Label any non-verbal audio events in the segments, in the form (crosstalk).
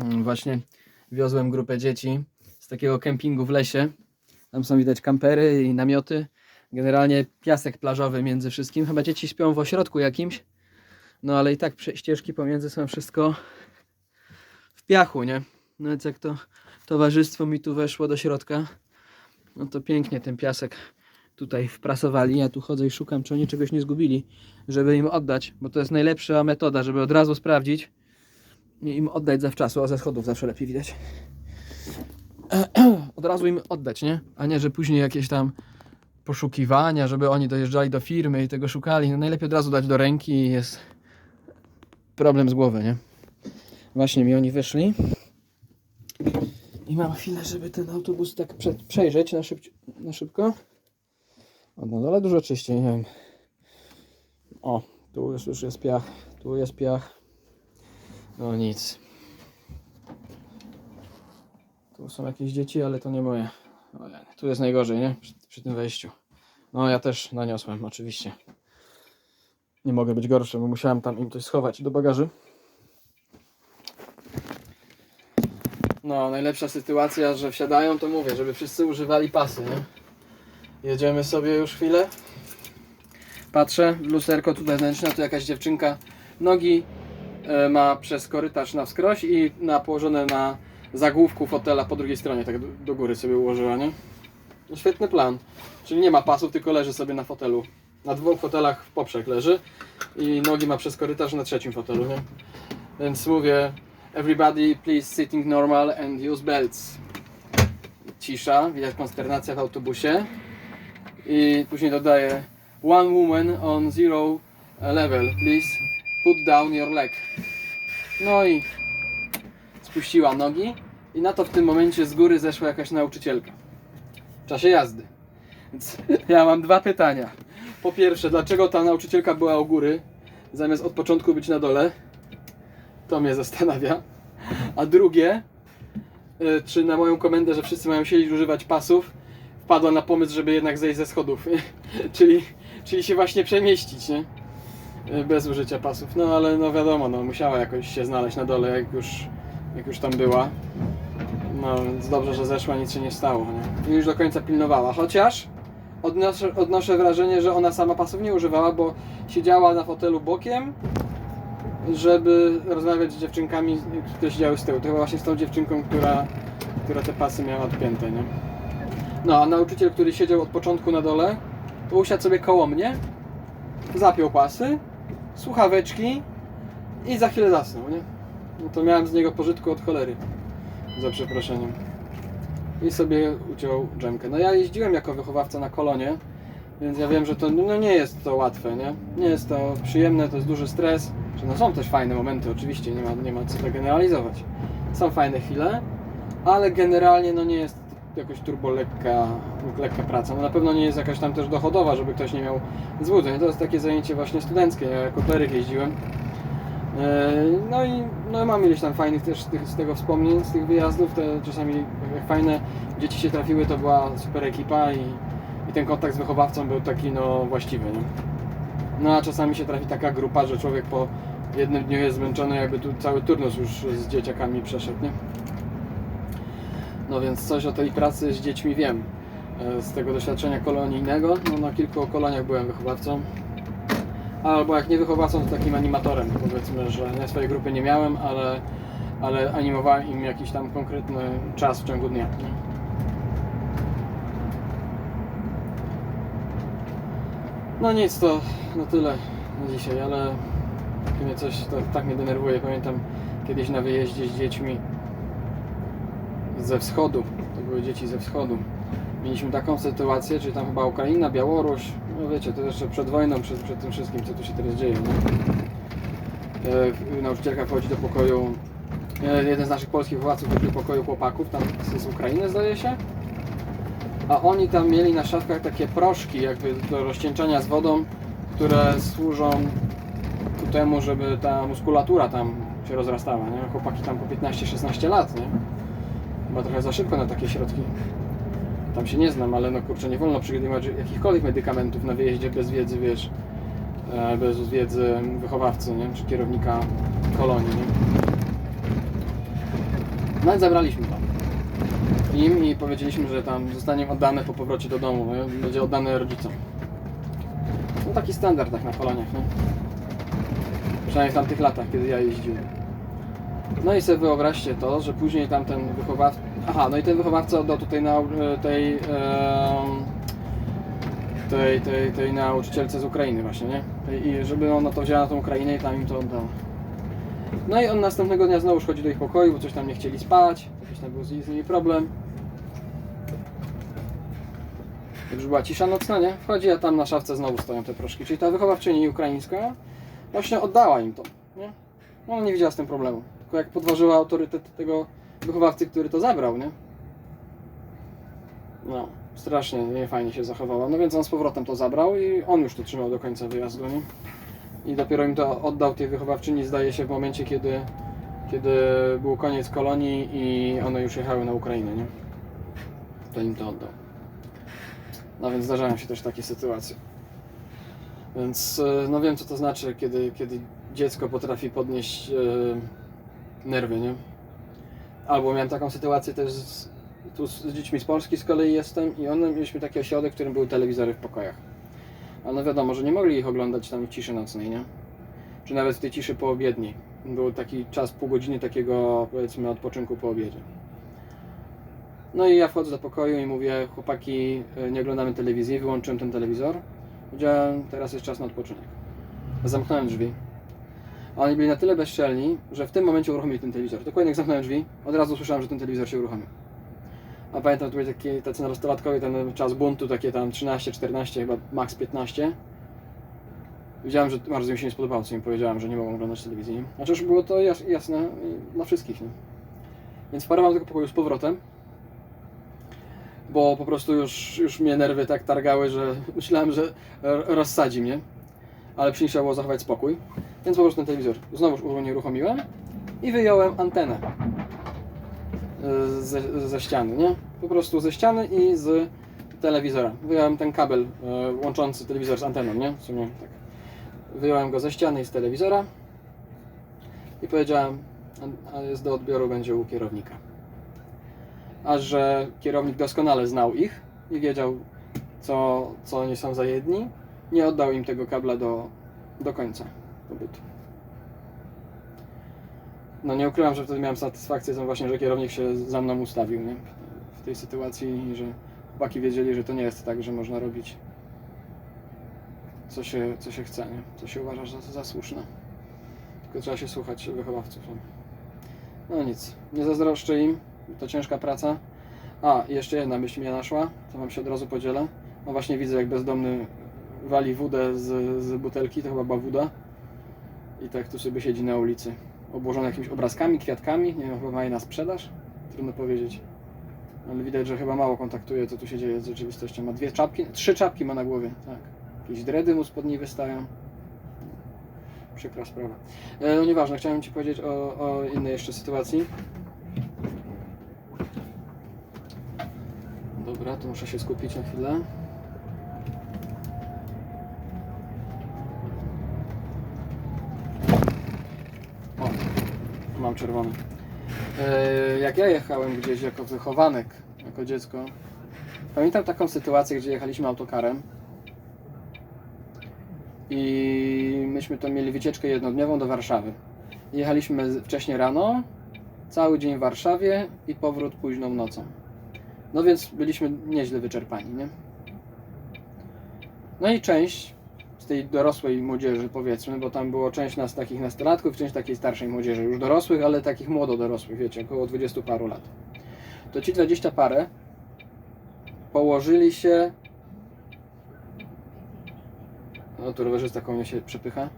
Mm, Właśnie wiozłem grupę dzieci z takiego kempingu w lesie. Tam są widać kampery i namioty. Generalnie piasek plażowy między wszystkim. Chyba dzieci śpią w ośrodku jakimś. No ale i tak ścieżki pomiędzy są wszystko w piachu, nie? No więc jak to towarzystwo mi tu weszło do środka, no to pięknie ten piasek tutaj wprasowali. Ja tu chodzę i szukam, czy oni czegoś nie zgubili, żeby im oddać, bo to jest najlepsza metoda, żeby od razu sprawdzić im oddać zawczasu, a ze schodów zawsze lepiej widać. (clears throat) Od razu im oddać, nie? A nie, że później jakieś tam poszukiwania, żeby oni dojeżdżali do firmy i tego szukali. No najlepiej od razu dać do ręki i jest problem z głowy, nie? Właśnie mi oni wyszli. I mam chwilę, żeby ten autobus tak prze, przejrzeć na, szybci- na szybko. O, no ale dużo czyściej, nie wiem. O, tu już, już jest piach, tu jest piach. No nic. Tu są jakieś dzieci, ale to nie moje. Tu jest najgorzej, nie? Przy, przy tym wejściu. No ja też naniosłem, oczywiście. Nie mogę być gorszy, bo musiałem tam im coś schować do bagaży. No, najlepsza sytuacja, że wsiadają, to mówię, żeby wszyscy używali pasy, nie? Jedziemy sobie już chwilę. Patrzę, lusterko tu wewnętrzne, tu jakaś dziewczynka nogi ma przez korytarz na wskroś i na, położone na zagłówku fotela po drugiej stronie, tak do, do góry sobie ułożyła, nie? No, świetny plan. Czyli nie ma pasów, tylko leży sobie na fotelu. Na dwóch fotelach w poprzek leży i nogi ma przez korytarz na trzecim fotelu, nie? Więc mówię, everybody please sitting normal and use belts. Cisza, widać konsternacja w autobusie. I później dodaję One woman on zero level, please put down your leg. No i spuściła nogi i na to w tym momencie z góry zeszła jakaś nauczycielka. W czasie jazdy. Więc (laughs) ja mam dwa pytania. Po pierwsze, dlaczego ta nauczycielka była u góry, zamiast od początku być na dole? To mnie zastanawia. A drugie, y, czy na moją komendę, że wszyscy mają siedzieć używać pasów, wpadła na pomysł, żeby jednak zejść ze schodów. (laughs) czyli, czyli się właśnie przemieścić, nie? Y, Bez użycia pasów. No ale no wiadomo, no musiała jakoś się znaleźć na dole, jak już, jak już tam była. No więc dobrze, że zeszła, nic się nie stało. Nie? I już do końca pilnowała. Chociaż odnoszę, odnoszę wrażenie, że ona sama pasów nie używała, bo siedziała na fotelu bokiem, żeby rozmawiać z dziewczynkami, które siedziały z tyłu. To chyba właśnie z tą dziewczynką, która, która te pasy miała odpięte, nie? No, a nauczyciel, który siedział od początku na dole, usiadł sobie koło mnie, zapiął pasy, słuchaweczki i za chwilę zasnął, nie? No to miałem z niego pożytku od cholery, za przeproszeniem. I sobie uciął dżemkę. No ja jeździłem jako wychowawca na kolonie, więc ja wiem, że to no nie jest to łatwe, nie? Nie jest to przyjemne, to jest duży stres. Że no są też fajne momenty, oczywiście, nie ma, nie ma co to generalizować. Są fajne chwile, ale generalnie no nie jest jakoś turbo lekka, lekka praca. No na pewno nie jest jakaś tam też dochodowa, żeby ktoś nie miał złudzeń. To jest takie zajęcie właśnie studenckie. Ja jako kleryk jeździłem. E, No i no mam ileś tam fajnych też z, tego wspomnień, z tych wyjazdów. Te czasami jak fajne dzieci się trafiły, to była super ekipa i, i ten kontakt z wychowawcą był taki no właściwy. Nie? No a czasami się trafi taka grupa, że człowiek po jednym dniu jest zmęczony, jakby tu cały turnus już z dzieciakami przeszedł, nie? No więc coś o tej pracy z dziećmi wiem. E, Z tego doświadczenia kolonijnego, no na kilku koloniach byłem wychowawcą. Albo jak nie wychowawcą, to takim animatorem. Powiedzmy, że ja swojej grupy nie miałem, ale, ale animowałem im jakiś tam konkretny czas w ciągu dnia. No nic, to na tyle na dzisiaj, ale mnie coś to tak mnie denerwuje. Pamiętam kiedyś na wyjeździe z dziećmi ze wschodu, to były dzieci ze wschodu. Mieliśmy taką sytuację, czyli tam chyba Ukraina, Białoruś, no wiecie, to jeszcze przed wojną, przed, przed tym wszystkim, co tu się teraz dzieje. Nie? E, nauczycielka wchodzi do pokoju, e, jeden z naszych polskich władców wchodzi do pokoju chłopaków, tam z, Ukrainy zdaje się, a oni tam mieli na szafkach takie proszki jakby do rozcieńczania z wodą, które służą ku temu, żeby ta muskulatura tam się rozrastała, nie? Chłopaki tam po 15-16 lat, nie? Chyba trochę za szybko na takie środki. Tam się nie znam, ale no kurczę, nie wolno przyjmować jakichkolwiek medykamentów na wyjeździe bez wiedzy, wiesz, e, bez wiedzy wychowawcy, nie? Czy kierownika kolonii, nie? No i zabraliśmy to im i powiedzieliśmy, że tam zostanie oddane po powrocie do domu, nie? będzie oddane rodzicom. No taki standard tak na koloniach, nie? Przynajmniej w tamtych latach, kiedy ja jeździłem. No i sobie wyobraźcie to, że później tamten wychowawca... Aha, no i ten wychowawca oddał tutaj na tej... em, tej, tej, tej nauczycielce z Ukrainy właśnie, nie? Tej- I żeby ona to wzięła na tą Ukrainę i tam im to oddała. No i on następnego dnia znowu chodzi do ich pokoju, bo coś tam nie chcieli spać, jakiś tam był z nimi problem. Już była cisza nocna, nie? Wchodzi, a tam na szafce znowu stoją te proszki. Czyli ta wychowawczyni ukraińska właśnie oddała im to, nie? No, Ona nie widziała z tym problemu. Jak podważyła autorytet tego wychowawcy, który to zabrał, nie? No, strasznie niefajnie się zachowała. No więc on z powrotem to zabrał i on już to trzymał do końca wyjazdu, nie? I dopiero im to oddał tej wychowawczyni, zdaje się, w momencie, kiedy, kiedy był koniec kolonii i one już jechały na Ukrainę, nie? To im to oddał. No więc zdarzają się też takie sytuacje. Więc e, no wiem, co to znaczy, kiedy, kiedy dziecko potrafi podnieść e, nerwy, nie? Albo miałem taką sytuację też z, tu z dziećmi z Polski z kolei jestem i one mieliśmy taki ośrodek, w którym były telewizory w pokojach. A no wiadomo, że nie mogli ich oglądać tam w ciszy nocnej, nie? Czy nawet w tej ciszy poobiedniej. Był taki czas, pół godziny takiego powiedzmy odpoczynku po obiedzie. No i ja wchodzę do pokoju i mówię, chłopaki, y, nie oglądamy telewizji, wyłączyłem ten telewizor. Powiedziałem, teraz jest czas na odpoczynek. Zamknąłem drzwi. A oni byli na tyle bezczelni, że w tym momencie uruchomili ten telewizor. Dokładnie jak zamknąłem drzwi, od razu słyszałem, że ten telewizor się uruchomił. A pamiętam, to byli takie, tacy nastolatkowie, ten czas buntu, takie tam 13, 14, chyba max 15. Wiedziałem, że bardzo mi się nie spodobało, co im powiedziałem, że nie mogą oglądać telewizji. Znaczy już było to jas- jasne dla wszystkich, nie? Więc wparowałem do tego pokoju z powrotem, bo po prostu już, już mnie nerwy tak targały, że (laughs) myślałem, że rozsadzi mnie. Ale przy nich trzeba było zachować spokój. Więc po prostu ten telewizor znowu uruchomiłem i wyjąłem antenę y, ze, ze ściany, nie? Po prostu ze ściany i z telewizora. Wyjąłem ten kabel e, łączący telewizor z anteną, nie? W sumie tak. Wyjąłem go ze ściany i z telewizora i powiedziałem, a jest do odbioru będzie u kierownika. A że kierownik doskonale znał ich i wiedział, co, co oni są za jedni, nie oddał im tego kabla do, do końca pobytu. No nie ukrywam, że wtedy miałem satysfakcję tą właśnie, że kierownik się za mną ustawił nie? w tej sytuacji i że chłopaki wiedzieli, że to nie jest tak, że można robić co się, co się chce, nie? co się uważa za, za słuszne. Tylko trzeba się słuchać wychowawców. nie? No nic, nie zazdroszczę im, to ciężka praca. A, jeszcze jedna myśl mnie naszła, to wam się od razu podzielę. No właśnie widzę, jak bezdomny wali wódę z, z butelki, to chyba była woda. I tak tu sobie siedzi na ulicy, obłożony jakimiś obrazkami, kwiatkami, nie wiem, chyba ma je na sprzedaż? Trudno powiedzieć. Ale widać, że chyba mało kontaktuje, co tu się dzieje z rzeczywistością. Ma dwie czapki, trzy czapki ma na głowie, tak. Jakieś dredy mu spod niej wystają. Przykra sprawa. E, no nieważne, chciałem Ci powiedzieć o, o innej jeszcze sytuacji. Dobra, to muszę się skupić na chwilę. O, mam czerwony. E, Jak ja jechałem gdzieś jako wychowanek, jako dziecko, pamiętam taką sytuację, gdzie jechaliśmy autokarem i myśmy to mieli wycieczkę jednodniową do Warszawy. Jechaliśmy z- wcześnie rano, cały dzień w Warszawie i powrót późną nocą. No więc byliśmy nieźle wyczerpani, nie? No i część tej dorosłej młodzieży, powiedzmy, bo tam było część nas takich nastolatków, część takiej starszej młodzieży, już dorosłych, ale takich młodo dorosłych, wiecie, około 20 paru lat. To ci 20 parę położyli się. No tu rowerzysta koło się przepycha,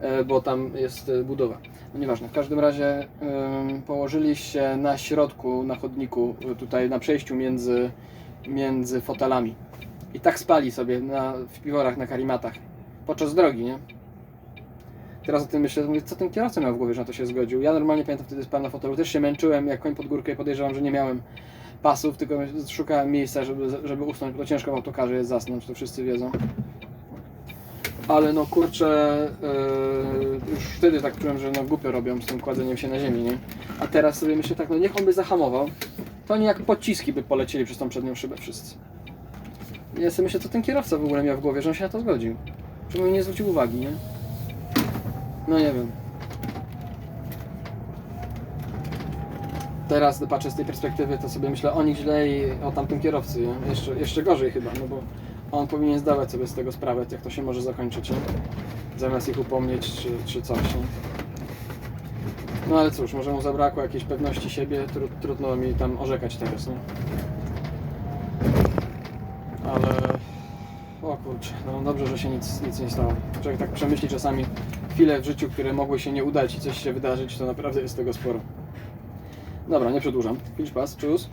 e, bo tam jest e, budowa. No nieważne, w każdym razie położyli się na środku, na chodniku, y, tutaj na przejściu między, między fotelami. I tak spali sobie na, w piworach, na karimatach. Podczas drogi, nie? Teraz o tym myślę, mówię, co ten kierowca miał w głowie, że na to się zgodził. Ja normalnie pamiętam wtedy spałem na fotelu, też się męczyłem jak koń pod górkę i podejrzewam, że nie miałem pasów, tylko szukałem miejsca, żeby, żeby usnąć, bo ciężko w autokarze jest zasnąć, to wszyscy wiedzą. Ale no kurczę, yy, już wtedy tak czułem, że no głupio robią z tym kładzeniem się na ziemi, nie? A teraz sobie myślę tak, no niech on by zahamował, to oni jak pociski by polecieli przez tą przednią szybę wszyscy. Ja sobie myślę, co ten kierowca w ogóle miał w głowie, że on się na to zgodził. Czemu nie zwrócił uwagi, nie? No nie wiem. Teraz patrzę z tej perspektywy, to sobie myślę o nich źle i o tamtym kierowcy, nie? Jeszcze, jeszcze gorzej chyba, no bo on powinien zdawać sobie z tego sprawę, jak to się może zakończyć, nie? Zamiast ich upomnieć czy, czy coś, nie? No ale cóż, może mu zabrakło jakiejś pewności siebie, tru, trudno mi tam orzekać teraz, nie? Ale... Kurczę, no dobrze, że się nic, nic nie stało. Człowiek tak przemyśli czasami chwile w życiu, które mogły się nie udać i coś się wydarzyć, to naprawdę jest tego sporo. Dobra, nie przedłużam. Filcz pas, czus.